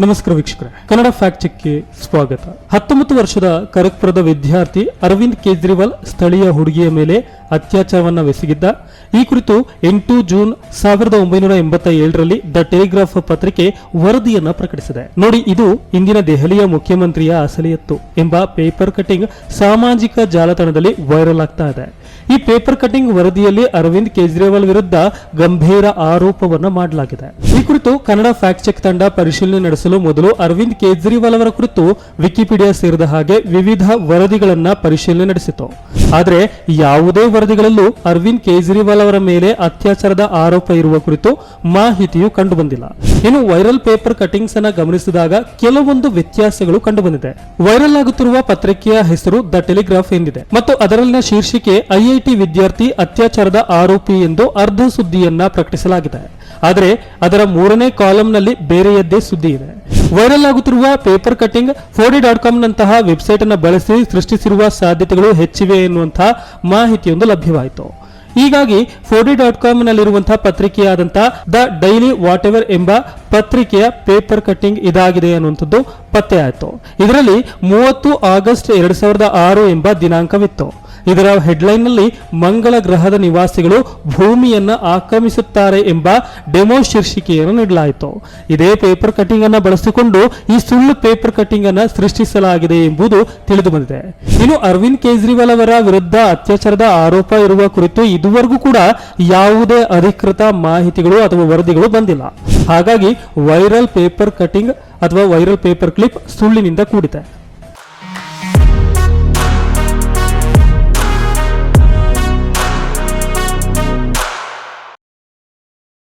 ನಮಸ್ಕಾರ ವೀಕ್ಷಕರೇ. ಕನ್ನಡ ಫ್ಯಾಕ್ಟ್ ಚೆಕ್ಗೆ ಸ್ವಾಗತ. ಹತ್ತೊಂಬತ್ತು ವರ್ಷದ ಖರಗ್ಪುರದ ವಿದ್ಯಾರ್ಥಿ ಅರವಿಂದ್ ಕೇಜ್ರಿವಾಲ್ ಸ್ಥಳೀಯ ಹುಡುಗಿಯ ಮೇಲೆ ಅತ್ಯಾಚಾರವನ್ನ ಎಸಗಿದ್ದ. ಈ ಕುರಿತು ಎಂಟು ಜೂನ್ ಸಾವಿರದ ಒಂಬೈನೂರ ಎಂಬತ್ತ ಏಳರಲ್ಲಿ ದ ಟೆಲಿಗ್ರಾಫ್ ಪತ್ರಿಕೆ ವರದಿಯನ್ನ ಪ್ರಕಟಿಸಿದೆ. ನೋಡಿ, ಇದು ಇಂದಿನ ದೆಹಲಿಯ ಮುಖ್ಯಮಂತ್ರಿಯ ಅಸಲಿಯತ್ತು ಎಂಬ ಪೇಪರ್ ಕಟಿಂಗ್ ಸಾಮಾಜಿಕ ಜಾಲತಾಣದಲ್ಲಿ ವೈರಲ್ ಆಗ್ತಾ ಇದೆ. ಈ ಪೇಪರ್ ಕಟಿಂಗ್ ವರದಿಯಲ್ಲಿ ಅರವಿಂದ್ ಕೇಜ್ರಿವಾಲ್ ವಿರುದ್ಧ ಗಂಭೀರ ಆರೋಪವನ್ನು ಮಾಡಲಾಗಿದೆ. ಈ ಕುರಿತು ಕನ್ನಡ ಫ್ಯಾಕ್ಟ್ ಚೆಕ್ ತಂಡ ಪರಿಶೀಲನೆ ನಡೆಸಲು ಮೊದಲು ಅರವಿಂದ್ ಕೇಜ್ರಿವಾಲ್ ಅವರ ಕುರಿತು ವಿಕಿಪೀಡಿಯಾ ಸೇರಿದ ಹಾಗೆ ವಿವಿಧ ವರದಿಗಳನ್ನ ಪರಿಶೀಲನೆ ನಡೆಸಿತು. ಆದರೆ ಯಾವುದೇ ವರದಿಗಳಲ್ಲೂ ಅರವಿಂದ್ ಕೇಜ್ರಿವಾಲ್ ಅವರ ಮೇಲೆ ಅತ್ಯಾಚಾರದ ಆರೋಪ ಇರುವ ಕುರಿತು ಮಾಹಿತಿಯು ಕಂಡುಬಂದಿಲ್ಲ. ಇನ್ನು ವೈರಲ್ ಪೇಪರ್ ಕಟಿಂಗ್ಸ್ ಅನ್ನ ಗಮನಿಸಿದಾಗ ಕೆಲವೊಂದು ವ್ಯತ್ಯಾಸಗಳು ಕಂಡುಬಂದಿದೆ. ವೈರಲ್ ಆಗುತ್ತಿರುವ ಪತ್ರಿಕೆಯ ಹೆಸರು ದ ಟೆಲಿಗ್ರಾಫ್ ಎಂದಿದೆ. ಮತ್ತು ಅದರಲ್ಲಿನ ಶೀರ್ಷಿಕೆ ಐಐಟಿ ವಿದ್ಯಾರ್ಥಿ ಅತ್ಯಾಚಾರದ ಆರೋಪಿ ಎಂದು ಅರ್ಧ ಸುದ್ದಿಯನ್ನ ಪ್ರಕಟಿಸಲಾಗಿದೆ. ಆದರೆ ಅದರ ಮೂರನೇ ಕಾಲಂನಲ್ಲಿ ಬೇರೆಯದ್ದೇ ಸುದ್ದಿ ಇದೆ. ವೈರಲ್ ಆಗುತ್ತಿರುವ paper cutting, Fodey dot com ನಂತಹ ವೆಬ್ಸೈಟ್ ಅನ್ನು ಬಳಸಿ ಸೃಷ್ಟಿಸಿರುವ ಸಾಧ್ಯತೆಗಳು ಹೆಚ್ಚಿವೆ ಎನ್ನುವಂತಹ ಮಾಹಿತಿಯೊಂದು ಲಭ್ಯವಾಯಿತು. ಹೀಗಾಗಿ ಫೋಡಿ ಡಾಟ್ ಕಾಮ್ ನಲ್ಲಿರುವಂತಹ ಪತ್ರಿಕೆಯಾದಂತಹ ದ ಡೈಲಿ ವಾಟ್ ಎವರ್ ಎಂಬ ಪತ್ರಿಕೆಯ ಪೇಪರ್ ಕಟ್ಟಿಂಗ್ ಇದಾಗಿದೆ ಅನ್ನುವಂಥದ್ದು ಪತ್ತೆಯಾಯಿತು. ಇದರಲ್ಲಿ ಮೂವತ್ತು ಆಗಸ್ಟ್ ಎರಡ್ ಸಾವಿರದ ಆರು ಎಂಬ ದಿನಾಂಕವಿತ್ತು. ಇದರ ಹೆಡ್ಲೈನ್ನಲ್ಲಿ ಮಂಗಳ ಗ್ರಹದ ನಿವಾಸಿಗಳು ಭೂಮಿಯನ್ನು ಆಕ್ರಮಿಸುತ್ತಾರೆ ಎಂಬ ಡೆಮೋ ಶೀರ್ಷಿಕೆಯನ್ನು ನೀಡಲಾಯಿತು. ಇದೇ ಪೇಪರ್ ಕಟಿಂಗ್ ಅನ್ನು ಬಳಸಿಕೊಂಡು ಈ ಸುಳ್ಳು ಪೇಪರ್ ಕಟಿಂಗ್ ಅನ್ನು ಸೃಷ್ಟಿಸಲಾಗಿದೆ ಎಂಬುದು ತಿಳಿದು ಬಂದಿದೆ ಇನ್ನು ಅರವಿಂದ್ ಕೇಜ್ರಿವಾಲ್ ಅವರ ವಿರುದ್ಧ ಅತ್ಯಾಚಾರದ ಆರೋಪ ಇರುವ ಕುರಿತು ಇದುವರೆಗೂ ಕೂಡ ಯಾವುದೇ ಅಧಿಕೃತ ಮಾಹಿತಿಗಳು ಅಥವಾ ವರದಿಗಳು ಬಂದಿಲ್ಲ. ಹಾಗಾಗಿ ವೈರಲ್ ಪೇಪರ್ ಕಟಿಂಗ್ ಅಥವಾ ವೈರಲ್ ಪೇಪರ್ ಕ್ಲಿಪ್ ಸುಳ್ಳಿನಿಂದ ಕೂಡಿದೆ.